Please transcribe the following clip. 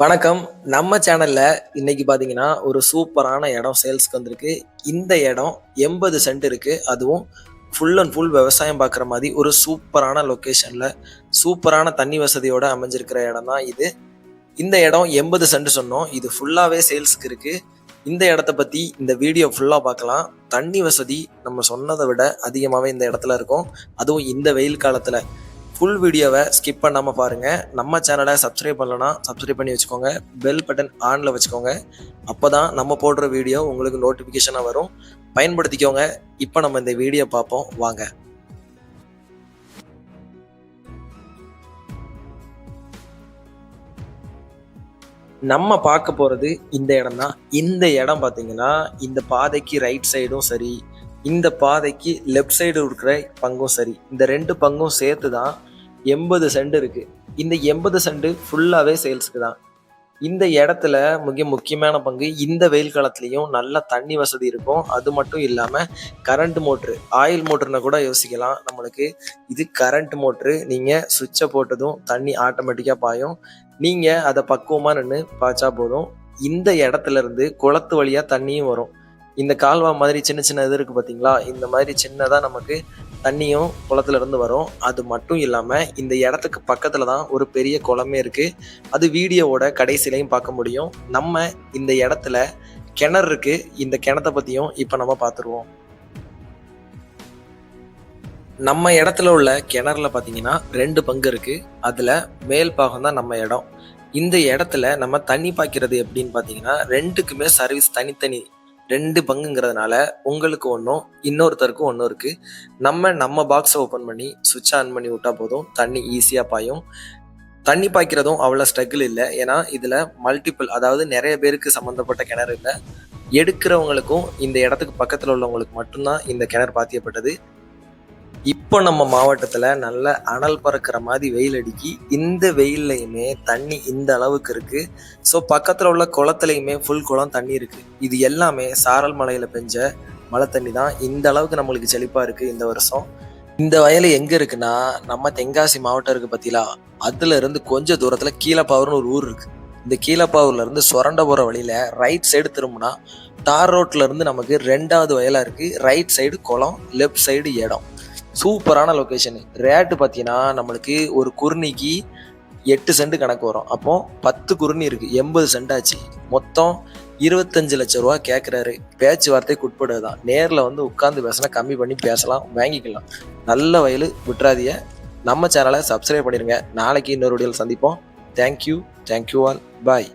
வணக்கம். நம்ம சேனல்ல இன்னைக்கு பாத்தீங்கன்னா ஒரு சூப்பரான இடம் சேல்ஸ்க்கு வந்திருக்கு. இந்த இடம் எண்பது சென்ட் இருக்கு. அதுவும் ஃபுல் அண்ட் ஃபுல் விவசாயம் பார்க்குற மாதிரி ஒரு சூப்பரான லொக்கேஷன்ல சூப்பரான தண்ணி வசதியோட அமைஞ்சிருக்கிற இடம் தான் இது. இந்த இடம் எண்பது சென்ட் சொன்னோம். இது ஃபுல்லாவே சேல்ஸ்க்கு இருக்கு. இந்த இடத்த பத்தி இந்த வீடியோ ஃபுல்லா பார்க்கலாம். தண்ணி வசதி நம்ம சொன்னதை விட அதிகமாகவே இந்த இடத்துல இருக்கும். அதுவும் இந்த வெயில் காலத்துல. ஃபுல் வீடியோவை ஸ்கிப் பண்ணாமல் பாருங்கள் நம்ம சேனலை சப்ஸ்கிரைப் பண்ணலன்னா சப்ஸ்கிரைப் பண்ணி வச்சுக்கோங்க. பெல் பட்டன் ஆனில் வச்சுக்கோங்க. அப்போ தான் நம்ம போடுற வீடியோ உங்களுக்கு நோட்டிஃபிகேஷனாக வரும். பயன்படுத்திக்கோங்க. இப்போ நம்ம இந்த வீடியோ பார்ப்போம். வாங்க. நம்ம பார்க்க போகிறது இந்த இடம் தான் இந்த இடம் பார்த்தீங்கன்னா இந்த பாதைக்கு ரைட் சைடும் சரி இந்த பாதைக்கு லெஃப்ட் சைடு இருக்கிற பங்கும் சரி. இந்த ரெண்டு பங்கும் சேர்த்து தான் எண்பது சென்ட் இருக்கு. இந்த எண்பது சென்ட் ஃபுல்லாகவே சேல்ஸ்க்கு தான். இந்த இடத்துல மிக முக்கியமான பங்கு இந்த வெயில் காலத்துலேயும் நல்ல தண்ணி வசதி இருக்கும். அது மட்டும் இல்லாமல் கரண்ட் மோட்ரு ஆயில் மோட்ருனா கூட யோசிக்கலாம். நம்மளுக்கு இது கரண்ட் மோட்ரு நீங்கள் சுவிட்சை போட்டதும் தண்ணி ஆட்டோமேட்டிக்காக பாயும். நீங்கள் அதை பக்குவமாக நின்று பாய்ச்சா போதும். இந்த இடத்துல இருந்து குளத்து வழியாக தண்ணியும் வரும். இந்த கால்வா மாதிரி சின்ன சின்ன இது இருக்குது பார்த்தீங்களா இந்த மாதிரி சின்னதாக நமக்கு தண்ணியும் குளத்துலேருந்து வரும். அது மட்டும் இல்லாமல் இந்த இடத்துக்கு பக்கத்தில் தான் ஒரு பெரிய குளமே இருக்குது அது வீடியோவோட கடைசிலையும் பார்க்க முடியும். நம்ம இந்த இடத்துல கிணறு இருக்குது இந்த கிணத்தை பற்றியும் இப்போ நம்ம பார்த்துருவோம். நம்ம இடத்துல உள்ள கிணறுல பார்த்தீங்கன்னா ரெண்டு பங்கு இருக்குது அதில் மேல் பாகம் தான் நம்ம இடம். இந்த இடத்துல நம்ம தண்ணி பாய்க்கிறது எப்படின்னு பார்த்தீங்கன்னா ரெண்டுக்குமே சர்வீஸ் தனித்தனி ரெண்டு பங்குங்கிறதுனால உங்களுக்கு ஒன்றும் இன்னொருத்தருக்கும் ஒன்றும் இருக்குது நம்ம நம்ம பாக்ஸை ஓப்பன் பண்ணி சுவிட்ச் ஆன் பண்ணி விட்டால் போதும். தண்ணி ஈஸியாக பாயும். தண்ணி பாய்க்கிறதும் அவ்வளோ ஸ்ட்ரகிள் இல்லை. ஏன்னா இதில் மல்டிபிள் அதாவது நிறைய பேருக்கு சம்மந்தப்பட்ட கிணறு இல்லை. எடுக்கிறவங்களுக்கும் இந்த இடத்துக்கு பக்கத்தில் உள்ளவங்களுக்கு மட்டும்தான் இந்த கிணறு பாத்தியப்பட்டது. இப்போ நம்ம மாவட்டத்தில் நல்ல அனல் பறக்கிற மாதிரி வெயில் அடிக்கி இந்த வெயில்லையுமே தண்ணி இந்த அளவுக்கு இருக்கு. ஸோ பக்கத்தில் உள்ள குளத்துலையுமே ஃபுல் குளம் தண்ணி இருக்கு. இது எல்லாமே சாரல் மலையில் பெஞ்ச மழை தண்ணி தான். இந்த அளவுக்கு நம்மளுக்கு செழிப்பாக இருக்கு இந்த வருஷம். இந்த வயல் எங்க இருக்குன்னா நம்ம தென்காசி மாவட்டம் இருக்கு பத்திலா அதுல இருந்து கொஞ்சம் தூரத்துல கீழப்பாவூர்னு ஒரு ஊர் இருக்கு. இந்த கீழப்பாவூர்ல இருந்து சுரண்ட போற வழியில ரைட் சைடு திரும்பினா தார் ரோட்ல இருந்து நமக்கு ரெண்டாவது வயலா இருக்கு. ரைட் சைடு குளம் லெஃப்ட் சைடு இடம். சூப்பரான லொக்கேஷனு ரேட்டு பார்த்தீங்கன்னா நம்மளுக்கு ஒரு குருணிக்கு எட்டு சென்ட் கணக்கு வரும். அப்போ பத்து குருணி இருக்கு. எண்பது சென்ட் ஆச்சு. மொத்தம் இருபத்தஞ்சு லட்ச ரூபா கேட்குறாரு பேச்சுவார்த்தைக்கு உட்படுது தான் நேரில் வந்து உட்காந்து பேசினா கம்மி பண்ணி பேசலாம் வாங்கிக்கலாம். நல்ல வயலு விட்றாதிய நம்ம சேனலை சப்ஸ்கிரைப் பண்ணிடுங்க நாளைக்கு இன்னொரு வீடியோவில் சந்திப்போம். தேங்க்யூ தேங்க்யூ ஆல் பாய்